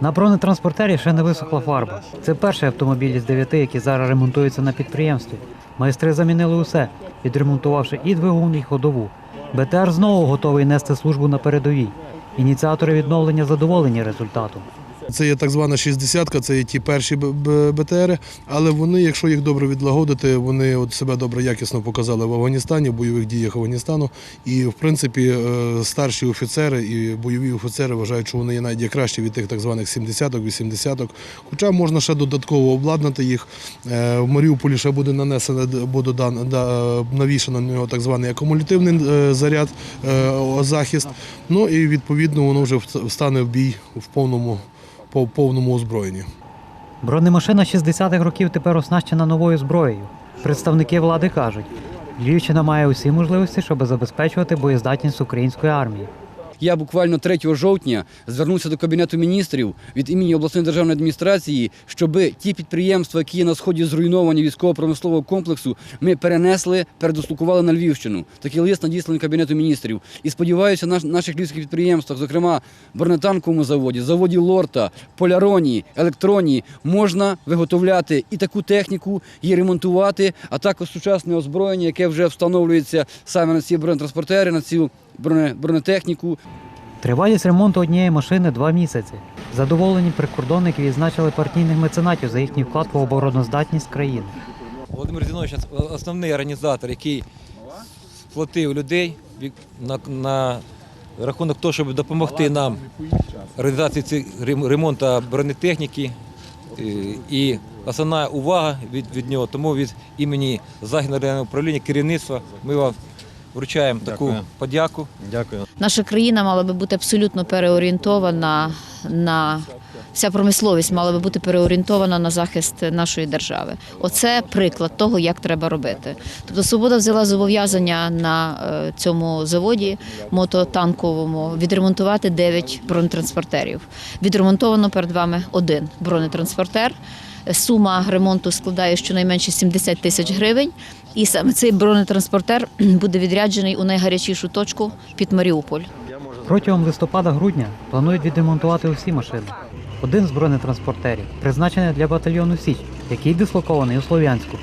На бронетранспортері ще не висохла фарба. Це перший автомобіль із дев'яти, які зараз ремонтуються на підприємстві. Майстри замінили усе, відремонтувавши і двигун, і ходову. БТР знову готовий нести службу на передовій. Ініціатори відновлення задоволені результатом. Це є так звана 60-ка, це є ті перші БТРи, але вони, якщо їх добре відлагодити, вони от себе добре якісно показали в Афганістані, в бойових діях Афганістану. І в принципі е, старші офіцери і бойові офіцери вважають, що вони є навіть кращі від тих так званих 70-ок, 80-ок. Хоча можна ще додатково обладнати їх. Е, В Маріуполі ще буде нанесено, буде навішано на нього так званий акумулятивний е, заряд, е, захист. Ну і відповідно воно вже встане в бій в повному по повному озброєнні. Бронемашина 60-х років тепер оснащена новою зброєю. Представники влади кажуть, Львівщина має усі можливості, щоб забезпечувати боєздатність української армії. Я буквально 3 жовтня звернувся до Кабінету міністрів від імені обласної державної адміністрації, щоб ті підприємства, які є на сході зруйновані військово-промислового комплексу, ми перенесли, передослокували на Львівщину. Такий лист надісланий Кабінету міністрів. І сподіваюся, на наших львівських підприємствах, зокрема бронетанковому заводі, заводі Лорта, Поляроні, Електроні, можна виготовляти і таку техніку, її ремонтувати, а також сучасне озброєння, яке вже встановлюється саме на ці бронетранспортери, на цю бронетехніку. Тривалість ремонту однієї машини два місяці. Задоволені прикордонники відзначили партійних меценатів за їхній вклад в обороноздатність країни. Володимир Зінович – основний організатор, який сплотив людей на, на рахунок того, щоб допомогти нам організації цих рем- ремонту бронетехніки. Е, І основна увага від, від нього, тому від імені Західного управління, керівництва ми вам вручаємо таку Дякую. подяку. Дякую. Наша країна мала би бути абсолютно переорієнтована на вся промисловість мала би бути переорієнтована на захист нашої держави. Оце приклад того, як треба робити. Тобто свобода взяла зобов'язання на е, цьому заводі мототанковому відремонтувати 9 бронетранспортерів. Відремонтовано перед вами один бронетранспортер. Сума ремонту складає щонайменше 70 тисяч гривень. І саме цей бронетранспортер буде відряджений у найгарячішу точку під Маріуполь. Протягом листопада-грудня планують відремонтувати усі машини. Один з бронетранспортерів призначений для батальйону Січ, який дислокований у Слов'янську.